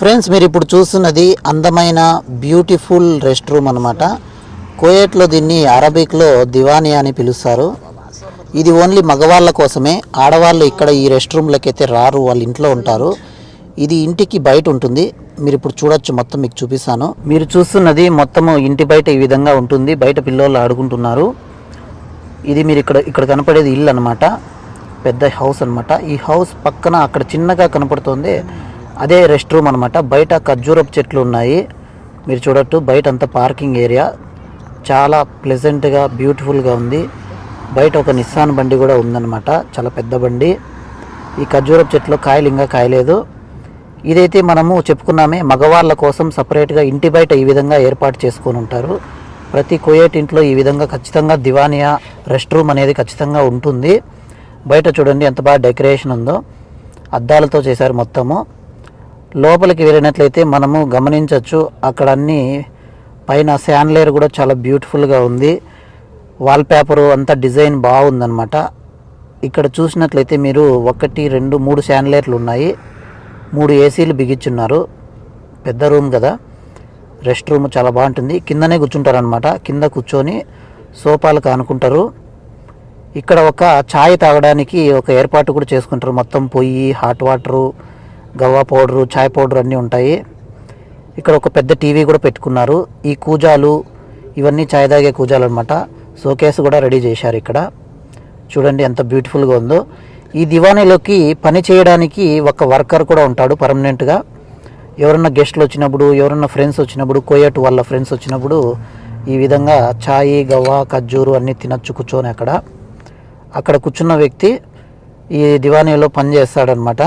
Friends మీరు ఇప్పుడు చూస్తున్నది అందమైన బ్యూటిఫుల్ రెస్ట్ రూమ్ అనమాట కోయేట్లో దీన్ని అరబిక్లో దివానియా అని పిలుస్తారు. ఇది ఓన్లీ మగవాళ్ళ కోసమే. ఆడవాళ్ళు ఇక్కడ ఈ రెస్ట్ రూమ్లోకి అయితే రారు వాళ్ళ ఇంట్లో ఉంటారు. ఇది ఇంటికి బయట ఉంటుంది. మీరు ఇప్పుడు చూడొచ్చు మొత్తం మీకు చూపిస్తాను. మీరు చూస్తున్నది మొత్తము ఇంటి బయట ఈ విధంగా ఉంటుంది. బయట పిల్లోళ్ళు ఆడుకుంటున్నారు. ఇది మీరు ఇక్కడ ఇక్కడ కనపడేది ఇల్లు అనమాట పెద్ద హౌస్ అన్నమాట. ఈ హౌస్ పక్కన అక్కడ చిన్నగా కనపడుతుంది. అదే రెస్ట్ రూమ్ అనమాట బయట ఖర్జూరపు చెట్లు ఉన్నాయి. మీరు చూడట్టు బయట అంతా పార్కింగ్ ఏరియా చాలా ప్లెజెంట్గా బ్యూటిఫుల్గా ఉంది. బయట ఒక నిస్సాన్ బండి కూడా ఉందన్నమాట. చాలా పెద్ద బండి. ఈ ఖర్జూరపు చెట్లు కాయలు ఇంకా కాయలేదు. ఇదైతే మనము చెప్పుకున్నామే మగవాళ్ళ కోసం సపరేట్గా ఇంటి బయట ఈ విధంగా ఏర్పాటు చేసుకొని ఉంటారు. ప్రతి కోయేట్ ఇంట్లో ఈ విధంగా ఖచ్చితంగా దివానియా రెస్ట్ రూమ్ అనేది ఖచ్చితంగా ఉంటుంది. బయట చూడండి ఎంత బాగా డెకరేషన్ ఉందో. అద్దాలతో చేశారు మొత్తము. లోపలికి వెళ్ళినట్లయితే మనము గమనించవచ్చు అక్కడ అన్ని పైన శాన్లేర్ కూడా చాలా బ్యూటిఫుల్గా ఉంది. వాల్ పేపరు అంతా డిజైన్ బాగుందనమాట ఇక్కడ చూసినట్లయితే మీరు ఒకటి రెండు మూడు శాన్లేర్లు ఉన్నాయి. మూడు ఏసీలు బిగించున్నారు. పెద్ద రూమ్ కదా. రెస్ట్ రూమ్ చాలా బాగుంటుంది. కిందనే కూర్చుంటారనమాట కింద కూర్చొని సోఫాలు కానుకుంటారు. ఇక్కడ ఒక ఛాయ్ తాగడానికి ఒక ఏర్పాటు కూడా చేసుకుంటారు. మొత్తం పొయ్యి హాట్ వాటరు గవ్వ పౌడరు చాయ్ పౌడర్ అన్నీ ఉంటాయి. ఇక్కడ ఒక పెద్ద టీవీ కూడా పెట్టుకున్నారు. ఈ కూజాలు ఇవన్నీ చాయ్ తాగే కూజాలు అనమాట షోకేస్ కూడా రెడీ చేశారు ఇక్కడ. చూడండి ఎంత బ్యూటిఫుల్గా ఉందో. ఈ దివానీలోకి పని చేయడానికి ఒక వర్కర్ కూడా ఉంటాడు పర్మనెంట్గా. ఎవరన్నా గెస్ట్లు వచ్చినప్పుడు ఎవరన్నా ఫ్రెండ్స్ వచ్చినప్పుడు కోయట్ వాళ్ళ ఫ్రెండ్స్ వచ్చినప్పుడు ఈ విధంగా ఛాయ్ గవ్వ ఖర్జూరు అన్నీ తినచ్చు కూర్చొని అక్కడ. అక్కడ కూర్చున్న వ్యక్తి ఈ దివానీలో పని చేస్తాడనమాట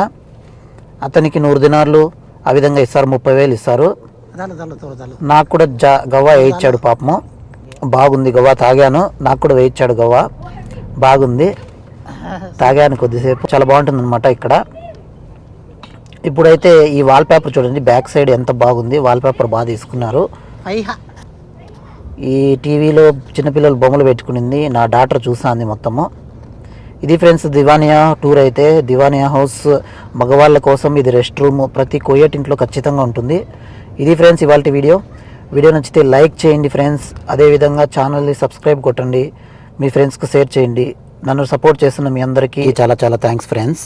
అతనికి నూరు దినార్లు ఆ విధంగా ఇస్తారు ముప్పై వేలు ఇస్తారు. నాకు కూడా జా గవ్వ వేయించాడు పాపము. బాగుంది గవ్వ తాగాను. నాకు కూడా వేయించాడు గవ్వ. బాగుంది. తాగాను కొద్దిసేపు. చాలా బాగుంటుంది అనమాట ఇక్కడ. ఇప్పుడైతే ఈ వాల్ పేపర్ చూడండి బ్యాక్ సైడ్ ఎంత బాగుంది. వాల్ పేపర్ బాగా తీసుకున్నారు. ఈ టీవీలో చిన్నపిల్లలు బొమ్మలు పెట్టుకునింది. నా డాటర్ చూసాంది మొత్తము. ఇది ఫ్రెండ్స్ దివానియా టూర్ అయితే. దివానియా హౌస్ మగవాళ్ళ కోసం ఇది రెస్ట్ రూమ్ ప్రతి కోయట్ ఇంట్లో ఖచ్చితంగా ఉంటుంది. ఇది ఫ్రెండ్స్ ఇవాళ వీడియో. వీడియో నచ్చితే లైక్ చేయండి ఫ్రెండ్స్. అదేవిధంగా ఛానల్ని సబ్స్క్రైబ్ కొట్టండి. మీ ఫ్రెండ్స్కి షేర్ చేయండి. నన్ను సపోర్ట్ చేస్తున్న మీ అందరికీ చాలా చాలా థ్యాంక్స్ ఫ్రెండ్స్.